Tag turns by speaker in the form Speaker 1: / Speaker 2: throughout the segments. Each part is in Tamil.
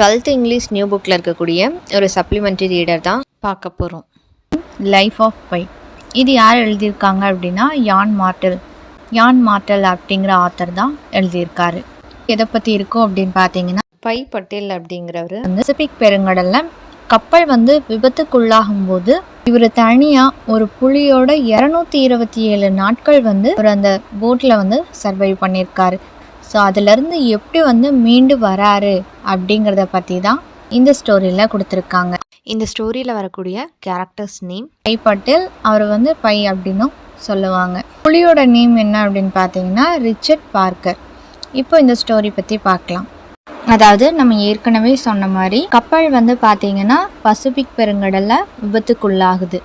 Speaker 1: டுவெல்த் இங்கிலீஷ் நியூ புக்கில் இருக்கக்கூடிய ஒரு சப்ளிமெண்ட்ரி ரீடர் தான் பார்க்க போகிறோம்
Speaker 2: லைஃப் ஆஃப் பை இது யார் எழுதியிருக்காங்க அப்படின்னா யான் மார்டல் யான் மார்டல் அப்படிங்கிற ஆத்தர் தான் எழுதியிருக்காரு. எதை பற்றி இருக்கும் அப்படின்னு பார்த்தீங்கன்னா
Speaker 1: பை பட்டேல் அப்படிங்கிறவர்.
Speaker 2: பசிபிக் பெருங்கடலில் கப்பல் வந்து விபத்துக்குள்ளாகும் போது இவர் தனியாக ஒரு புலியோட இரநூத்தி இருபத்தி ஏழு நாட்கள் வந்து அவர் அந்த போட்டில் வந்து சர்வை பண்ணியிருக்காரு. ஸோ அதிலிருந்து எப்படி வந்து மீண்டு வராரு அப்படிங்கிறத பற்றி தான் இந்த ஸ்டோரியில் கொடுத்துருக்காங்க.
Speaker 1: இந்த ஸ்டோரியில் வரக்கூடிய கேரக்டர்ஸ் நேம்
Speaker 2: பை பட்டேல் அவர் வந்து பை அப்படின்னும் சொல்லுவாங்க. புலியோட நேம் என்ன அப்படின்னு பார்த்தீங்கன்னா ரிச்சர்ட் பார்க்கர். இப்போ இந்த ஸ்டோரி பற்றி பார்க்கலாம் அதாவது நம்ம ஏற்கனவே சொன்ன மாதிரி கப்பல் வந்து பார்த்தீங்கன்னா பசிபிக் பெருங்கடலில் விபத்துக்குள்ளாகுது.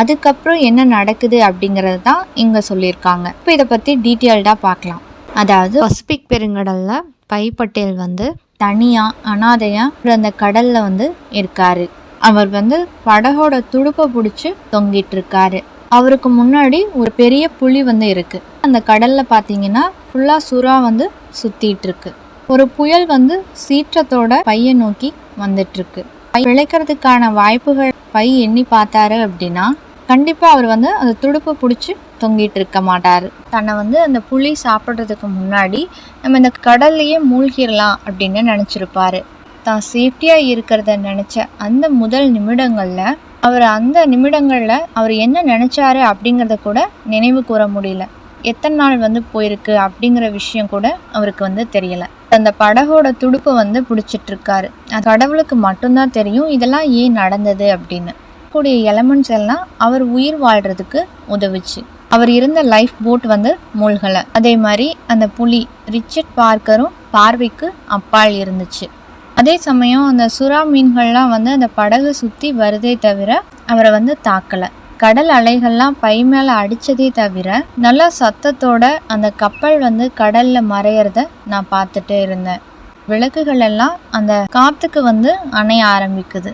Speaker 2: அதுக்கப்புறம் என்ன நடக்குது அப்படிங்கிறது தான் இங்கே சொல்லியிருக்காங்க. இப்போ இதை பற்றி டீட்டெயில்டாக பார்க்கலாம் அதாவது
Speaker 1: பசிபிக் பெருங்கடலில் பை பட்டேல் வந்து
Speaker 2: தனியாக அனாதையாக அந்த கடலில் வந்து இருக்காரு. அவர் வந்து படகோட துடுப்பை பிடிச்சி தொங்கிட்டு இருக்காரு அவருக்கு முன்னாடி ஒரு பெரிய புலி வந்து இருக்கு. அந்த கடல்ல பார்த்தீங்கன்னா ஃபுல்லா சுறா வந்து சுத்திட்டு இருக்கு ஒரு புயல் வந்து சீற்றத்தோட பையை நோக்கி வந்துட்டு இருக்கு பை விளைக்கிறதுக்கான வாய்ப்புகள் பை எண்ணி பார்த்தாரு அப்படின்னா கண்டிப்பாக அவர் வந்து அந்த துடுப்பை பிடிச்சி தொங்கிட்டு இருக்க மாட்டார். தன்னை வந்து அந்த புளி சாப்பிட்றதுக்கு முன்னாடி நம்ம இந்த கடல்லையே மூழ்கிடலாம் அப்படின்னு நினச்சிருப்பாரு. தான் சேஃப்டியாக இருக்கிறத நினச்ச அந்த முதல் நிமிடங்களில் அவர் அந்த நிமிடங்களில் அவர் என்ன நினச்சாரு அப்படிங்கிறத கூட நினைவு கூற முடியல. எத்தனை நாள் வந்து போயிருக்கு அப்படிங்கிற விஷயம் கூட அவருக்கு வந்து தெரியலை. அந்த படகோட துடுப்பை வந்து பிடிச்சிட்ருக்காரு அது கடவுளுக்கு மட்டும்தான் தெரியும் இதெல்லாம் ஏன் நடந்தது அப்படின்னு. கூடிய எலமெண்ட்ஸ் எல்லாம் அவர் உயிர் வாழ்றதுக்கு உதவுச்சு. அவர் இருந்த லைஃப் போட் வந்து மூழ்கலை. அதே மாதிரி அந்த புலி ரிச்சர்ட் பார்க்கரும் பார்வைக்கு அப்பால் இருந்துச்சு. அதே சமயம் அந்த சுறா மீன்கள்லாம் வந்து அந்த படகு சுற்றி வருதே தவிர அவரை வந்து தாக்கலை. கடல் அலைகள்லாம் பை மேலே அடித்ததே தவிர நல்ல சத்தத்தோட அந்த கப்பல் வந்து கடலில் மறையிறத நான் பார்த்துட்டே இருந்தேன். விளக்குகள் எல்லாம் அந்த காற்றுக்கு வந்து அணைய ஆரம்பிக்குது.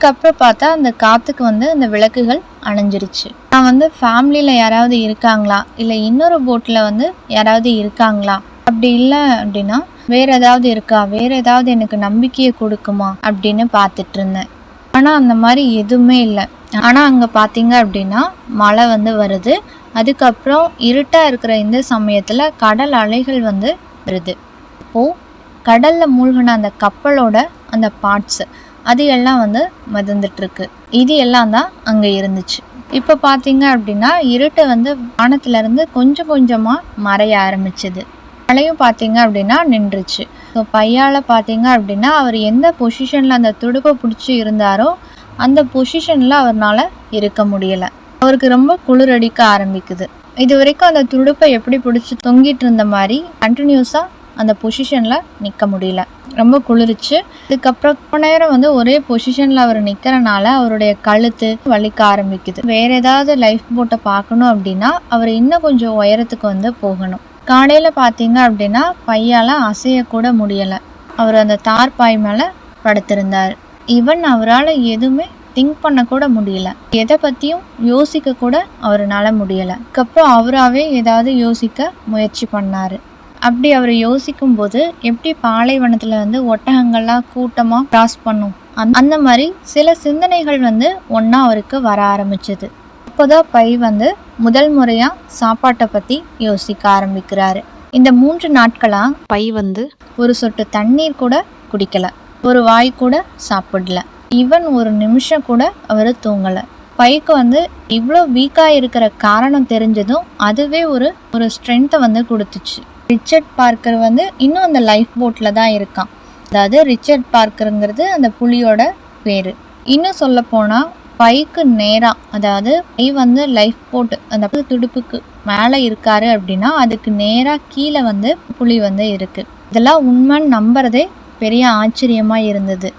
Speaker 2: அதுக்கப்புறம் பார்த்தா அந்த காற்றுக்கு வந்து அந்த விளக்குகள் அணைஞ்சிருச்சு. நான் வந்து ஃபேமிலியில் யாராவது இருக்காங்களா? இல்லை இன்னொரு போட்டில் வந்து யாராவது இருக்காங்களா? அப்படி இல்லை அப்படின்னா வேற ஏதாவது இருக்கா? வேற ஏதாவது எனக்கு நம்பிக்கையை கொடுக்குமா? அப்படின்னு பார்த்துட்டு இருந்தேன் ஆனால் அந்த மாதிரி எதுவுமே இல்லை. ஆனால் அங்கே பார்த்தீங்க அப்படின்னா மழை வந்து வருது. அதுக்கப்புறம் இருட்டாக இருக்கிற இந்த சமயத்தில் கடல் அலைகள் வந்து வருது. இப்போது கடலில் மூழ்கின அந்த கப்பலோட அந்த பார்ட்ஸு அது எல்லாம் வந்து மிதந்துட்டுருக்கு. இது எல்லாம் தான் அங்கே இருந்துச்சு. இப்போ பார்த்தீங்க அப்படின்னா இருட்டை வந்து வானத்துலேருந்து கொஞ்சம் கொஞ்சமாக மறைய ஆரம்பிச்சது. மழையும் பார்த்தீங்க அப்படின்னா நின்றுச்சு. ஸோ பையால் பார்த்தீங்க அப்படின்னா அவர் எந்த பொசிஷனில் அந்த துடுப்பை பிடிச்சி இருந்தாரோ அந்த பொசிஷனில் அவர்னால இருக்க முடியலை. அவருக்கு ரொம்ப குளிரடிக்க ஆரம்பிக்குது. இது வரைக்கும் அந்த துடுப்பை எப்படி பிடிச்சி தொங்கிட்டு இருந்த மாதிரி கண்டினியூஸாக அந்த பொசிஷனில் நிற்க முடியல. ரொம்ப குளிர்ச்சு. இதுக்கப்புறம் ரொம்ப நேரம் வந்து ஒரே பொசிஷனில் அவர் நிற்கிறனால அவருடைய கழுத்து வலிக்க ஆரம்பிக்குது. வேற ஏதாவது லைஃப் போட்டை பார்க்கணும் அப்படின்னா அவர் இன்னும் கொஞ்சம் உயரத்துக்கு வந்து போகணும். காலையில் பார்த்தீங்க அப்படின்னா பையால் அசையக்கூட முடியலை. அவர் அந்த தார்பாய் மேலே படுத்திருந்தார். ஈவன் அவரால் எதுவுமே திங்க் பண்ணக்கூட முடியல. எதை பற்றியும் யோசிக்க கூட அவரால் முடியலை. அதுக்கப்புறம் அவராகவே ஏதாவது யோசிக்க முயற்சி பண்ணார். அப்படி அவர் யோசிக்கும் போது எப்படி பாலைவனத்தில் வந்து ஒட்டகங்கள்லாம் கூட்டமாக கிராஸ் பண்ணும்? அந்த அந்த மாதிரி சில சிந்தனைகள் வந்து ஒன்றா அவருக்கு வர ஆரம்பிச்சது. அப்போதான் பை வந்து முதல் முறையாக சாப்பாட்டை பற்றி யோசிக்க ஆரம்பிக்கிறாரு. இந்த மூன்று நாட்களாக
Speaker 1: பை வந்து
Speaker 2: ஒரு சொட்டு தண்ணீர் கூட குடிக்கல. ஒரு வாய் கூட சாப்பிடல. ஈவன் ஒரு நிமிஷம் கூட அவர் தூங்கலை. பைக்கு வந்து இவ்வளோ வீக்காக இருக்கிற காரணம் தெரிஞ்சதும் அதுவே ஒரு ஒரு ஸ்ட்ரென்த்தை வந்து கொடுத்துச்சு. ரிச்சர்ட் பார்க்கர் வந்து இன்னும் அந்த லைஃப் போட்டில் தான் இருக்கான். அதாவது ரிச்சர்ட் பார்க்கருங்கிறது அந்த புலியோட பேர். இன்னும் சொல்ல போனால் பைக்கு நேராக அதாவது பை வந்து லைஃப் போட்டு அந்த துடுப்புக்கு மேலே இருக்காரு அப்படின்னா அதுக்கு நேராக கீழே வந்து புலி வந்து இருக்குது இதெல்லாம் உண்மைன்னு நம்புறதே பெரிய ஆச்சரியமாக இருந்தது.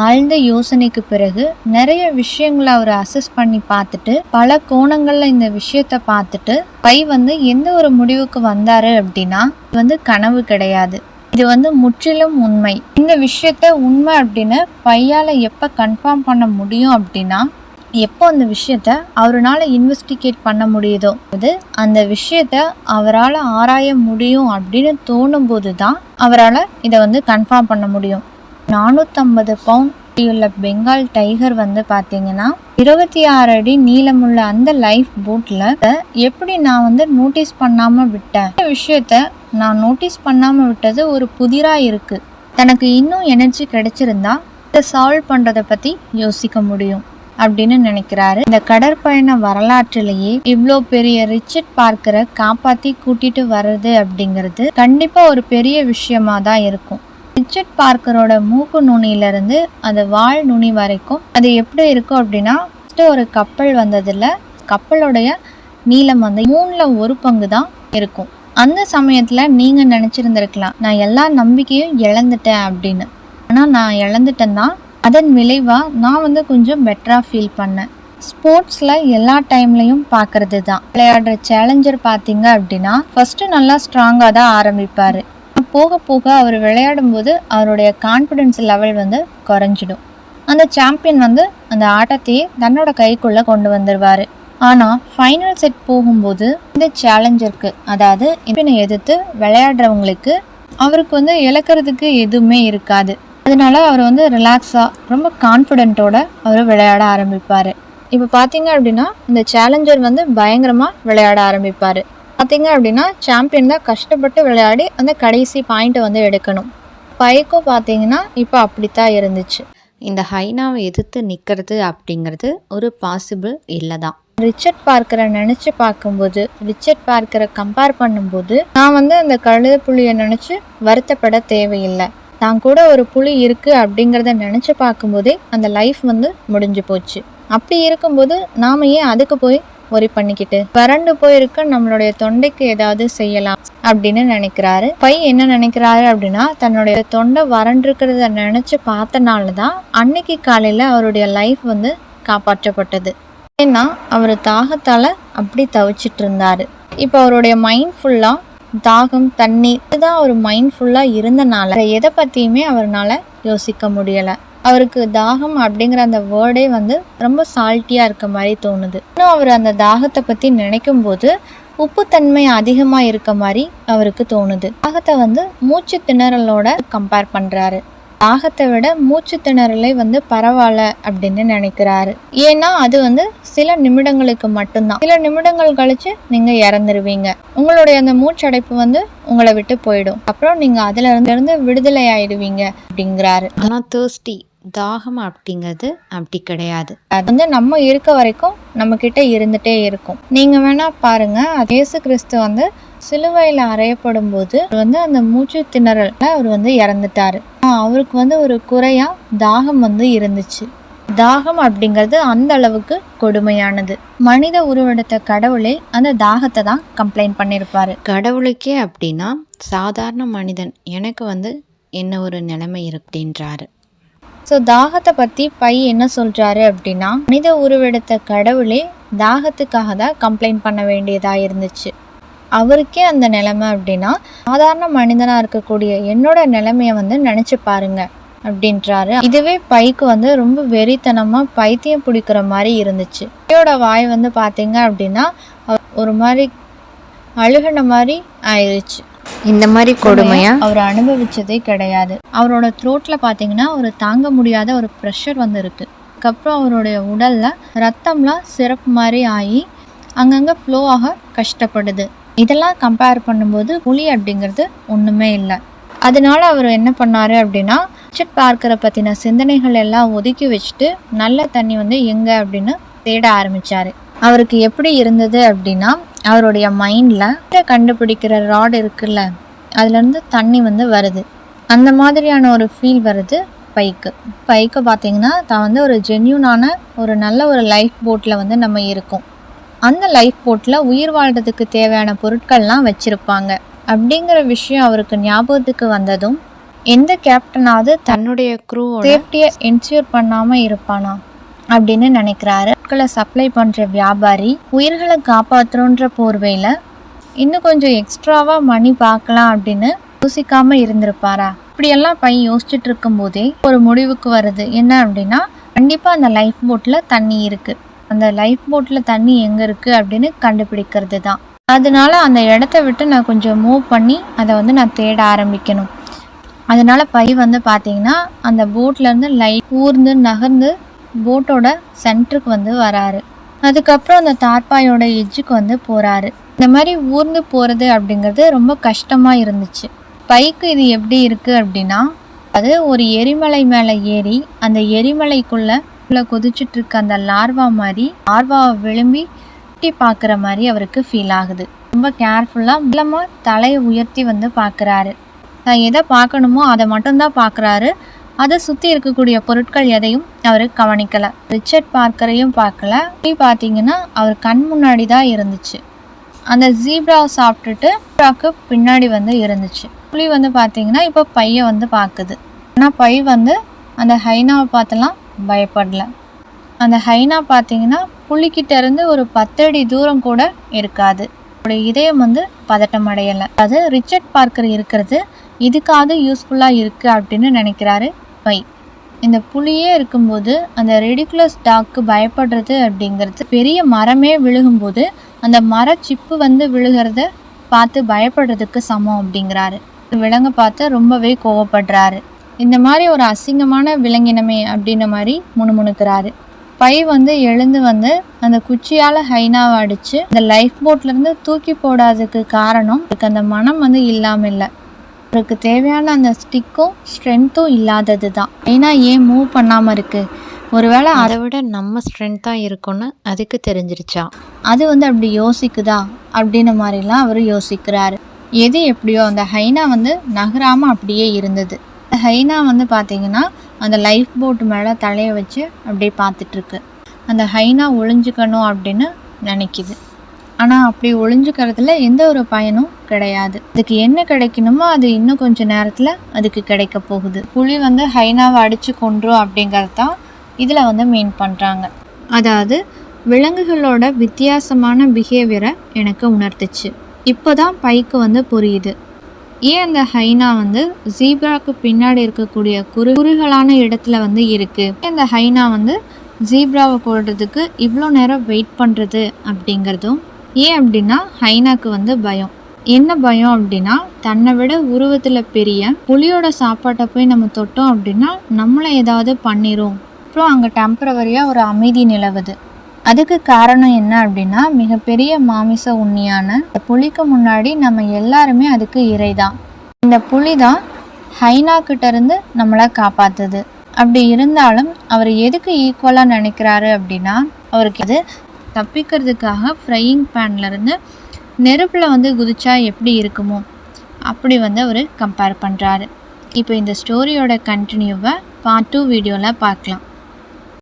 Speaker 2: ஆழ்ந்த யோசனைக்கு பிறகு நிறைய விஷயங்களை அவர் அசஸ் பண்ணி பார்த்துட்டு பல கோணங்களில் இந்த விஷயத்த பார்த்துட்டு பை வந்து எந்த ஒரு முடிவுக்கு வந்தாரு அப்படின்னா இது வந்து கனவு கிடையாது. இது வந்து முற்றிலும் உண்மை. இந்த விஷயத்த உண்மை அப்படின்னு பையால் எப்போ கன்ஃபார்ம் பண்ண முடியும் அப்படின்னா எப்போ அந்த விஷயத்த அவரால் இன்வெஸ்டிகேட் பண்ண முடியுதோ அது அந்த விஷயத்த அவரால் ஆராய முடியும் அப்படின்னு தோணும் போது தான் அவரால் இதை வந்து கன்ஃபார்ம் பண்ண முடியும். நானூற்றம்பது பவுண்ட் பெங்கால் டைகர் வந்து பார்த்தீங்கன்னா இருபத்தி ஆறு அடி நீளமுள்ள அந்த லைஃப் போட்டில் எப்படி நான் வந்து நோட்டீஸ் பண்ணாமல் விட்டேன்? இந்த விஷயத்த நான் நோட்டீஸ் பண்ணாமல் விட்டது ஒரு புதிராக இருக்குது தனக்கு இன்னும் எனர்ஜி கிடைச்சிருந்தா இதை சால்வ் பண்ணுறதை பற்றி யோசிக்க முடியும் அப்படின்னு நினைக்கிறாரு. இந்த கடற்பயண வரலாற்றிலேயே இவ்வளோ பெரிய ரிச்சர்ட் பார்க்கரை காப்பாற்றி கூட்டிட்டு வர்றது அப்படிங்கிறது கண்டிப்பாக ஒரு பெரிய விஷயமா தான் இருக்கும். ரிச்சர்ட் பார்க்கரோட மூக்கு நுனியிலிருந்து அந்த வால் நுனி வரைக்கும் அது எப்படி இருக்கும் அப்படின்னா ஃபஸ்ட்டு ஒரு கப்பல் வந்ததில் கப்பலோடைய நீளம் வந்து மூணில் ஒரு பங்கு தான் இருக்கும். அந்த சமயத்தில் நீங்கள் நினச்சிருந்துருக்கலாம் நான் எல்லா நம்பிக்கையும் இழந்துட்டேன் அப்படின்னு. ஆனால் நான் இழந்துட்டேன் தான் அதன் விளைவாக நான் வந்து கொஞ்சம் பெட்டராக ஃபீல் பண்ணேன். ஸ்போர்ட்ஸில் எல்லா டைம்லையும் பார்க்கறது தான். விளையாடுற சேலஞ்சர் பார்த்தீங்க அப்படின்னா ஃபஸ்ட்டு நல்லா ஸ்ட்ராங்காக தான் ஆரம்பிப்பார். போக போக அவர் விளையாடும்போது அவருடைய கான்ஃபிடென்ஸ் லெவல் வந்து குறைஞ்சிடும். அந்த சாம்பியன் வந்து அந்த ஆட்டத்தையே தன்னோட கைக்குள்ளே கொண்டு வந்துடுவார் ஆனால் ஃபைனல் செட் போகும்போது இந்த சேலஞ்சருக்கு அதாவது இவனை எதிர்த்து விளையாடுறவங்களுக்கு அவருக்கு வந்து இழக்கிறதுக்கு எதுவுமே இருக்காது. அதனால அவர் வந்து ரிலாக்ஸாக ரொம்ப கான்ஃபிடென்ட்டோட அவர் விளையாட ஆரம்பிப்பார். இப்போ பார்த்தீங்க அப்படின்னா இந்த சேலஞ்சர் வந்து பயங்கரமாக விளையாட ஆரம்பிப்பார். பார்த்தீங்க அப்படின்னா சாம்பியன் தான் கஷ்டப்பட்டு விளையாடி அந்த கடைசி பாயிண்ட்டை வந்து எடுக்கணும். பைக்கோ பார்த்தீங்கன்னா இப்போ அப்படித்தான் இருந்துச்சு.
Speaker 1: இந்த ஹைனாவை எதிர்த்து நிற்கிறது அப்படிங்கிறது ஒரு பாசிபிள் இல்லை தான்
Speaker 2: ரிச்சர்ட் பார்க்கரை நினச்சி பார்க்கும்போது ரிச்சர்ட் பார்க்கரை கம்பேர் பண்ணும்போது நான் வந்து அந்த கழுத புலியை நினச்சி வருத்தப்பட தேவையில்லை. தான் கூட ஒரு புலி இருக்குது அப்படிங்கிறத நினச்சி பார்க்கும்போதே அந்த லைஃப் வந்து முடிஞ்சு போச்சு. அப்படி இருக்கும்போது நாம் ஏன் அதுக்கு போய் ஒரி பண்ணிக்கிட்டு வறண்டு போயிருக்க நம்மளுடைய தொண்டைக்கு ஏதாவது செய்யலாம் அப்படின்னு நினைக்கிறாரு. பை என்ன நினைக்கிறாரு அப்படின்னா தன்னுடைய தொண்டை வறண்டிருக்கிறத நினைச்சு பார்த்தனால தான் அன்னைக்கு காலையில அவருடைய லைஃப் வந்து காப்பாற்றப்பட்டது. ஏன்னா அவர் தாகத்தால அப்படி தவிச்சிட்டு இருந்தாரு இப்போ அவருடைய மைண்ட் ஃபுல்லா தாகம் தண்ணி இதுதான் ஒரு மைண்ட் ஃபுல்லா இருந்தனால எதை பத்தியுமே அவர்னால யோசிக்க முடியலை. அவருக்கு தாகம் அப்படிங்கிற அந்த வேர்டே வந்து ரொம்ப சால்ட்டியாக இருக்க மாதிரி தோணுது. இன்னும் அவர் அந்த தாகத்தை பற்றி நினைக்கும் போது உப்புத்தன்மை அதிகமாக இருக்க மாதிரி அவருக்கு தோணுது. தாகத்தை வந்து மூச்சு திணறலோட கம்பேர் பண்ணுறாரு தாகத்தை விட மூச்சு திணறலே வந்து பரவாயில்ல அப்படின்னு நினைக்கிறாரு. ஏன்னா அது வந்து சில நிமிடங்களுக்கு மட்டும்தான். சில நிமிடங்கள் கழிச்சு நீங்க இறந்துருவீங்க. உங்களுடைய அந்த மூச்சடைப்பு வந்து உங்களை விட்டு போயிடும். அப்புறம் நீங்க அதுல இருந்து இருந்து விடுதலை ஆயிடுவீங்க அப்படிங்கிறாரு.
Speaker 1: ஆனால் தேர்ஸ்டி தாகம் அப்படிங்கிறது அப்படி கிடையாது.
Speaker 2: அது வந்து நம்ம இருக்க வரைக்கும் நம்ம கிட்ட இருந்துட்டே இருக்கும். நீங்க வேணா பாருங்க இயேசு கிறிஸ்து வந்து சிலுவையில் அறையப்படும் போது வந்து அந்த மூச்சு திணறல்ல அவர் வந்து இறந்துட்டாரு. அவருக்கு வந்து ஒரு குறையா தாகம் வந்து இருந்துச்சு. தாகம் அப்படிங்கிறது அந்த அளவுக்கு கொடுமையானது. மனித உருவெடுத்த கடவுளே அந்த தாகத்தை தான் கம்ப்ளைண்ட் பண்ணியிருப்பாரு
Speaker 1: கடவுளுக்கே அப்படின்னா சாதாரண மனிதன் எனக்கு வந்து என்ன ஒரு நிலைமை இருக்குன்றாரு
Speaker 2: ஸோ தாகத்தை பற்றி பை என்ன சொல்கிறாரு அப்படின்னா மனித உருவெடுத்த கடவுளே தாகத்துக்காக தான் கம்ப்ளைண்ட் பண்ண வேண்டியதாக இருந்துச்சு. அவருக்கே அந்த நிலைமை அப்படின்னா சாதாரண மனிதனாக இருக்கக்கூடிய என்னோட நிலைமையை வந்து நினச்சி பாருங்க அப்படின்றாரு. இதுவே பைக்கு வந்து ரொம்ப வெறித்தனமாக பைத்தியம் பிடிக்கிற மாதிரி இருந்துச்சு. பையோட வாய் வந்து பார்த்தீங்க அப்படின்னா ஒரு மாதிரி அழுகின மாதிரி ஆயிடுச்சு
Speaker 1: இந்த மாதிரி கொடுமையா?
Speaker 2: அவர் அனுபவிச்சதே கிடையாது. அவரோட த்ரோட்ல பாத்தீங்கன்னா ஒரு தாங்க முடியாத ஒரு ப்ரெஷர் வந்து இருக்கு அதுக்கப்புறம் அவருடைய உடல்ல ரத்தம்லாம் சிறப்பு மாதிரி ஆகி அங்கங்க ஃப்ளோ ஆக கஷ்டப்படுது. இதெல்லாம் கம்பேர் பண்ணும்போது புலி அப்படிங்கிறது ஒண்ணுமே இல்லை. அதனால அவர் என்ன பண்ணாரு அப்படின்னா ரிச்சர்ட் பார்க்கரை பத்தின சிந்தனைகள் எல்லாம் ஒதுக்கி வச்சுட்டு நல்ல தண்ணி வந்து எங்க அப்படின்னு தேட ஆரம்பிச்சாரு. அவருக்கு எப்படி இருந்தது அப்படின்னா அவருடைய மைண்டில் கண்டுபிடிக்கிற ராட் இருக்குல்ல அதுலேருந்து தண்ணி வந்து வருது. அந்த மாதிரியான ஒரு ஃபீல் வருது பைக்கு. பைக்கு பார்த்தீங்கன்னா தான் வந்து ஒரு ஜென்யூனான ஒரு நல்ல ஒரு லைஃப் போட்டில் வந்து நம்ம இருக்கோம். அந்த லைஃப் போட்டில் உயிர் வாழ்கிறதுக்கு தேவையான பொருட்கள்லாம் வச்சுருப்பாங்க. அப்படிங்கிற விஷயம் அவருக்கு ஞாபகத்துக்கு வந்ததும் எந்த கேப்டனாவது
Speaker 1: தன்னுடைய குரூ
Speaker 2: சேஃப்டியை என்ஷூர் பண்ணாமல் இருப்பானா? அப்படின்னு நினைக்கிறாரு. பொருட்களை சப்ளை பண்ணுற வியாபாரி உயிர்களை காப்பாற்றுன்ற போர்வையில் இன்னும் கொஞ்சம் எக்ஸ்ட்ராவாக மணி பார்க்கலாம் அப்படின்னு யோசிக்காம இருந்திருப்பாரா? இப்படியெல்லாம் பையன் யோசிச்சுட்டு இருக்கும்போதே ஒரு முடிவுக்கு வருது. என்ன அப்படின்னா கண்டிப்பாக அந்த லைஃப் போட்டில் தண்ணி இருக்குது அந்த லைஃப் போட்டில் தண்ணி எங்கே இருக்குது அப்படின்னு கண்டுபிடிக்கிறது தான் அதனால அந்த இடத்த விட்டு நான் கொஞ்சம் மூவ் பண்ணி அதை வந்து நான் தேட ஆரம்பிக்கணும். அதனால பை வந்து பார்த்தீங்கன்னா அந்த போட்லேருந்து லைட் ஊர்ந்து நகர்ந்து போட்டோட சென்டருக்கு வந்து வராரு. அதுக்கப்புறம் அந்த தார்பாயோட எஜ்ஜுக்கு வந்து போகிறாரு இந்த மாதிரி ஊர்ந்து போகிறது அப்படிங்கிறது ரொம்ப கஷ்டமாக இருந்துச்சு. பைக்கு இது எப்படி இருக்குது அப்படின்னா அது ஒரு எரிமலை மேலே ஏறி அந்த எரிமலைக்குள்ளே உள்ள கொதிச்சிட்டு இருக்க அந்த லார்வா மாதிரி லார்வாவை விளம்பி சுட்டி பார்க்குற மாதிரி அவருக்கு ஃபீல் ஆகுது. ரொம்ப கேர்ஃபுல்லாக மூலமாக தலையை உயர்த்தி வந்து பார்க்குறாரு தான் எதை பார்க்கணுமோ அதை மட்டும்தான் பார்க்குறாரு அதை சுற்றி இருக்கக்கூடிய பொருட்கள் எதையும் அவர் கவனிக்கல. ரிச்சர்ட் பார்க்கரையும் பார்க்கல. இப்படி பார்த்தீங்கன்னா அவர் கண் முன்னாடி தான் இருந்துச்சு. அந்த ஜீப்ரா சாப்பிட்டுட்டு ஜீப்ராக்கு பின்னாடி வந்து இருந்துச்சு. புலி வந்து பார்த்தீங்கன்னா இப்போ பையை வந்து பார்க்குது. ஆனால் பை வந்து அந்த ஹைனாவை பார்த்தெல்லாம் பயப்படல. அந்த ஹைனா பார்த்தீங்கன்னா புலிக்கிட்ட இருந்து ஒரு பத்தடி தூரம் கூட இருக்காது. அவருடைய இதயம் வந்து பதட்டம் அடையலை. அது ரிச்சர்ட் பார்க்கர் இருக்கிறது. இதுக்காவது யூஸ்ஃபுல்லாக இருக்குது அப்படின்னு நினைக்கிறாரு. பை இந்த புலியே இருக்கும்போது அந்த ரெடிகுலஸ் டாக்கு பயப்படுறது அப்படிங்கிறது பெரிய மரமே விழுகும்போது அந்த மர சிப்பு வந்து விழுகிறத பார்த்து பயப்படுறதுக்கு சமம் அப்படிங்கிறாரு. விலங்கை பார்த்து ரொம்பவே கோவப்படுறாரு. இந்த மாதிரி ஒரு அசிங்கமான விலங்கினமே அப்படின்ன மாதிரி முணுமுணுக்கிறாரு. பை வந்து எழுந்து வந்து அந்த குச்சியால் ஹைனாவை அடித்து அந்த லைஃப் போட்லேருந்து தூக்கி போடாததுக்கு காரணம் அவருக்கு அந்த மனம் வந்து இல்லாமல் இல்லை. அவருக்கு தேவையான அந்த ஸ்டிக்கும் ஸ்ட்ரென்த்தும் இல்லாதது தான் ஏன்னா ஏன் மூவ் பண்ணாமல் இருக்குது ஒருவேளை அது
Speaker 1: அதை விட நம்ம ஸ்ட்ரென்த்தாக இருக்கும்னு அதுக்கு தெரிஞ்சிருச்சா?
Speaker 2: அது வந்து அப்படி யோசிக்குதா? அப்படின்ன மாதிரிலாம் அவர் யோசிக்கிறாரு. எது எப்படியோ அந்த ஹைனா வந்து நகராமல் அப்படியே இருந்தது. ஹைனா வந்து பார்த்தீங்கன்னா அந்த லைஃப் போட் மேலே தலையை வச்சு அப்படியே பார்த்துட்ருக்கு அந்த ஹைனா ஒளிஞ்சுக்கணும் அப்படின்னு நினைக்குது. ஆனால் அப்படி ஒளிஞ்சுக்கிறதுல எந்த ஒரு பயனும் கிடையாது. அதுக்கு என்ன கிடைக்கணுமோ அது இன்னும் கொஞ்ச நேரத்தில் அதுக்கு கிடைக்க போகுது. புளி வந்து ஹைனாவை அடித்து கொன்றும் அப்படிங்கிறது தான் இதில் வந்து மீன் பண்ணுறாங்க அதாவது விலங்குகளோட வித்தியாசமான பிஹேவியரை எனக்கு உணர்த்துச்சு. இப்போ தான் பைக்கு வந்து புரியுது. ஏன் அந்த ஹைனா வந்து ஜீப்ராக்கு பின்னாடி இருக்கக்கூடிய குறு குறுகலான இடத்துல வந்து இருக்குது அந்த ஹைனா வந்து ஜீப்ராவை கொள்றதுக்கு இவ்வளோ நேரம் வெயிட் பண்ணுறது அப்படிங்கிறதும் ஏன் அப்படின்னா ஹைனாக்கு வந்து பயம். என்ன பயம் அப்படின்னா தன்னை விட உருவத்தில் பெரிய புலியோட சாப்பாட்டை போய் நம்ம தொட்டோம் அப்படின்னா நம்மளை ஏதாவது பண்ணிரும். அப்புறம் அங்கே டெம்பரவரியாக ஒரு அமைதி நிலவுது. அதுக்கு காரணம் என்ன அப்படின்னா மிகப்பெரிய மாமிச உண்ணியான புலிக்கு முன்னாடி நம்ம எல்லாருமே அதுக்கு இறைதான். இந்த புலி தான் ஹைனா இருந்து நம்மளை காப்பாத்துது. அப்படி இருந்தாலும் அவர் எதுக்கு ஈக்குவலாக நினைக்கிறாரு அப்படின்னா அவருக்கு அது தப்பிக்கிறதுக்காக ஃப்ரையிங் இருந்து நெருப்பில் வந்து குதிச்சா எப்படி இருக்குமோ அப்படி வந்து அவர் கம்பேர் பண்ணுறாரு இப்போ இந்த ஸ்டோரியோட கண்டினியூவை பார்ட் டூ வீடியோவில் பார்க்கலாம்.